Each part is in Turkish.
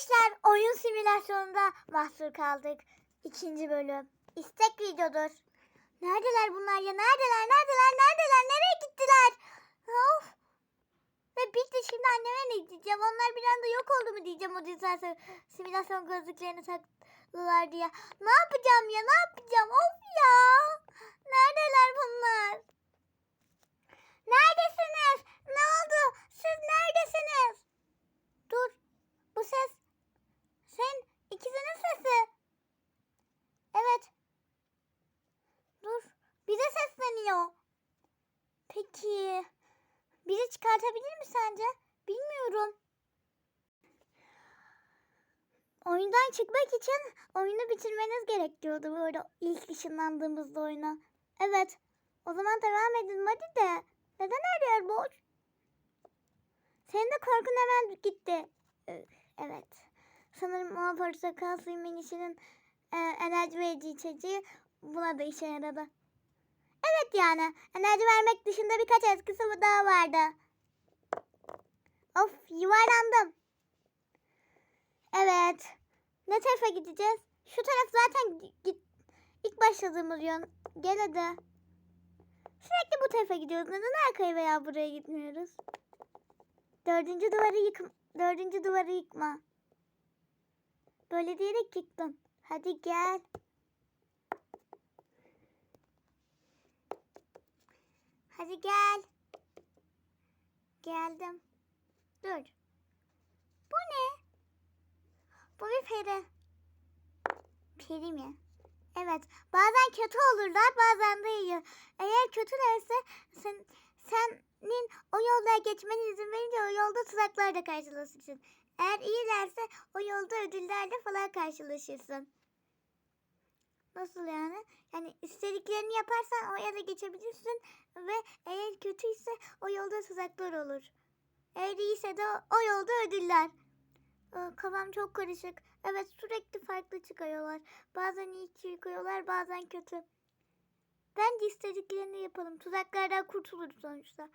Gençler oyun simülasyonunda mahsur kaldık. İkinci bölüm. İstek videodur. Neredeler bunlar ya? Neredeler? Neredeler? Neredeler? Nereye gittiler? Of. Ve bir de şimdi anneme ne diyeceğim? Onlar bir anda yok oldu mu diyeceğim o simülasyon, simülasyon gözlüklerini taktılar diye. Ne yapacağım ya? Ne yapacağım? Of ya. Neredeler bunlar? Neredesiniz? Ne oldu? Siz neredesiniz? Dur. Bu ses. Sen ikizinin sesi. Evet. Dur. Bize sesleniyor. Peki. Bizi çıkartabilir mi sence? Bilmiyorum. Oyundan çıkmak için oyunu bitirmeniz gerekiyordu böyle ilk ışınlandığımızda oyuna. Evet. O zaman devam edin hadi de. Neden her yer boş? Senin de korkun hemen gitti. Ee, Evet. Sanırım o portakal suyu minisinin e, enerji verici içeceği buna da işe yaradı. Evet yani. Enerji vermek dışında birkaç etkisi daha vardı. Of yuvarlandım. Evet. Ne tarafa gideceğiz? Şu taraf zaten git, ilk başladığımız yön. Gel hadi. Sürekli bu tarafa gidiyoruz. Neden arkaya veya buraya gitmiyoruz? Dördüncü duvarı yık dördüncü duvarı yıkma. Böyle diyerek yıktım. Hadi gel. Hadi gel. Geldim. Dur. Bu ne? Bu bir peri. Peri mi? Evet. Bazen kötü olurlar, bazen de iyi. Eğer kötülerse sen senin o yoldan geçmene izin verince o yolda tuzaklarla karşılaşırsın. Eğer iyilerse o yolda ödüllerle falan karşılaşırsın. Nasıl yani? Yani istediklerini yaparsan o yana geçebilirsin ve eğer kötüyse o yolda tuzaklar olur. Eğer iyiyse de o, yolda ödüller. Aa, Kafam çok karışık. Evet sürekli farklı çıkıyorlar. Bazen iyi çıkıyorlar bazen kötü. Bence istediklerini yapalım. Tuzaklardan kurtuluruz sonuçta.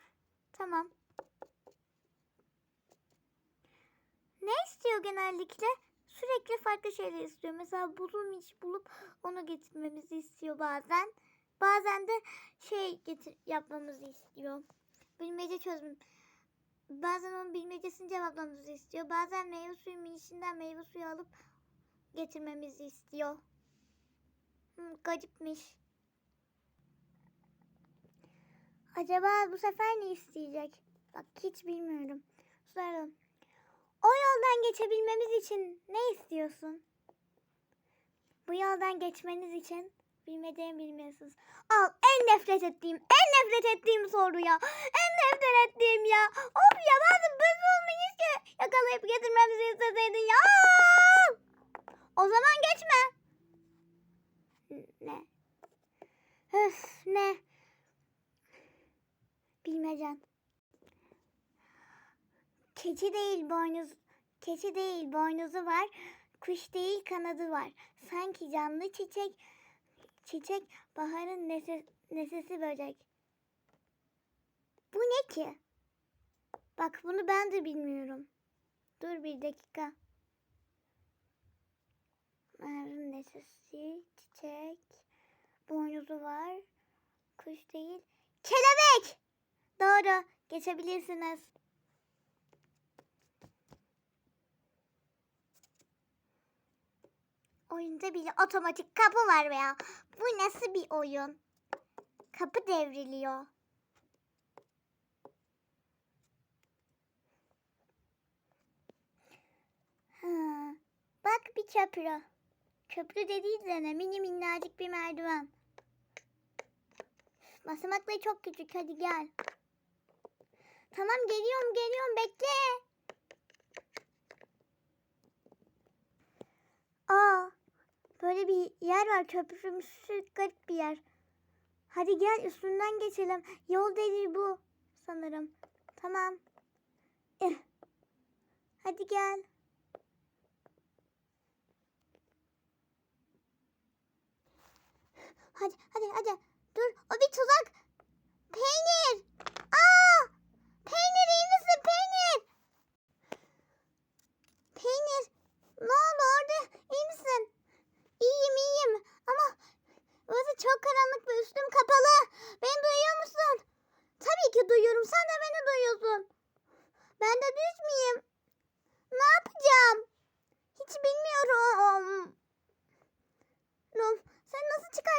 Tamam. Ne istiyor genellikle? Sürekli farklı şeyler istiyor. Mesela bulunmuş bulup onu getirmemizi istiyor bazen. Bazen de şey getir yapmamızı istiyor. Bilmece çözüm. Bazen onun bilmecesini cevaplamamızı istiyor. Bazen meyve suyu minişinden meyve suyu alıp getirmemizi istiyor. Hmm, garipmiş. Acaba bu sefer ne isteyecek? Bak hiç bilmiyorum. Soralım. O yoldan geçebilmemiz için ne istiyorsun? Bu yoldan geçmeniz için bilmediğim bilmiyorsunuz. Al en nefret ettiğim, en nefret ettiğim soru ya. En nefret ettiğim ya. Of ya bazı bez olmayız ki yakalayıp getirmemizi isteseydin ya. O zaman geçme. Ne? Öf ne? Bilmecem. Keçi değil boynuz, keçi değil boynuzu var, kuş değil kanadı var. Sanki canlı çiçek, çiçek baharın nese, nesesi böcek. Bu ne ki? Bak bunu ben de bilmiyorum. Dur bir dakika. Baharın nesesi, çiçek, boynuzu var, kuş değil. Kelebek! Doğru, geçebilirsiniz. Oyunda bile otomatik kapı var veya bu nasıl bir oyun? Kapı devriliyor. Ha, bak bir köprü. Köprü dediği de ne? Mini minnacık bir merdiven. Basamakları çok küçük. Hadi gel. Tamam geliyorum geliyorum bekle. Aa, böyle bir yer var köprümsü garip bir yer. Hadi gel üstünden geçelim. Yol değil bu sanırım. Tamam. Eh. Hadi gel.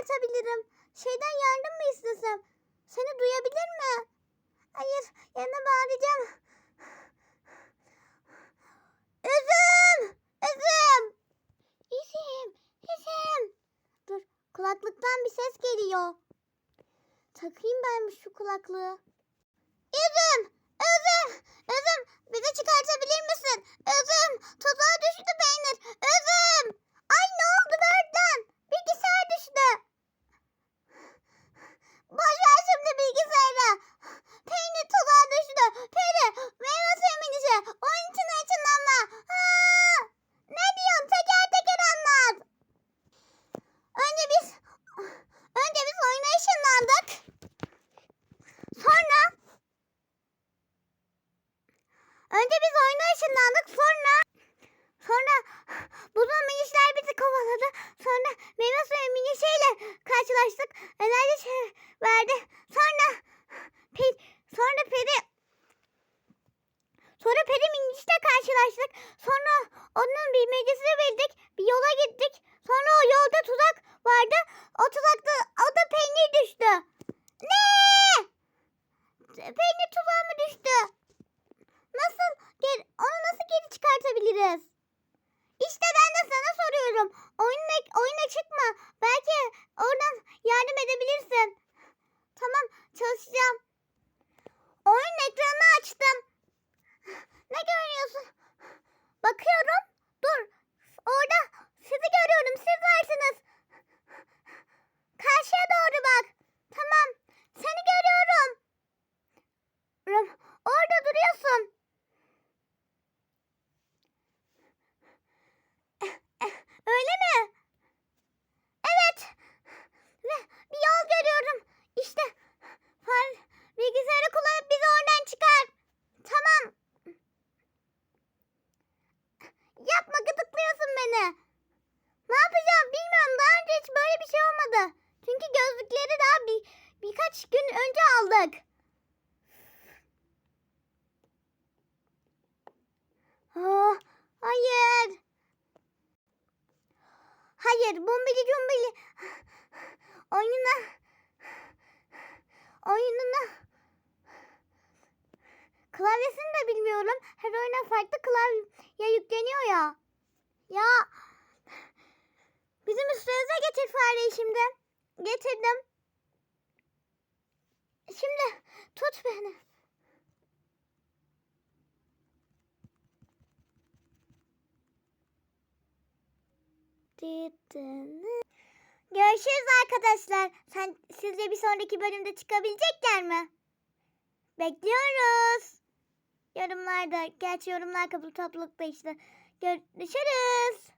anlatabilirim? Şeyden yardım mı istesem? Seni duyabilir mi? Hayır, yanına bağıracağım. Üzüm! Üzüm! Üzüm! Üzüm! Dur, kulaklıktan bir ses geliyor. Takayım ben şu kulaklığı. Üzüm! Üzüm! Üzüm! Bizi çıkartabilir misin? Üzüm! Tuzağa düştü peynir! Üzüm! Ay ne oldu Berdan? Bilgisayar düştü. Sonra onun bilmecesini bildik. Bir yola gittik. Hayır bombeli cumbeli. Oyuna. Oyununa. Klavyesini de bilmiyorum. Her oyuna farklı klavye yükleniyor ya. Ya. Bizim üstümüze getir fareyi şimdi. Getirdim. Şimdi tut beni. gittiğini. Görüşürüz arkadaşlar. Sen, sizce bir sonraki bölümde çıkabilecekler mi? Bekliyoruz. Yorumlarda. Gerçi yorumlar kabul toplulukta işte. Görüşürüz.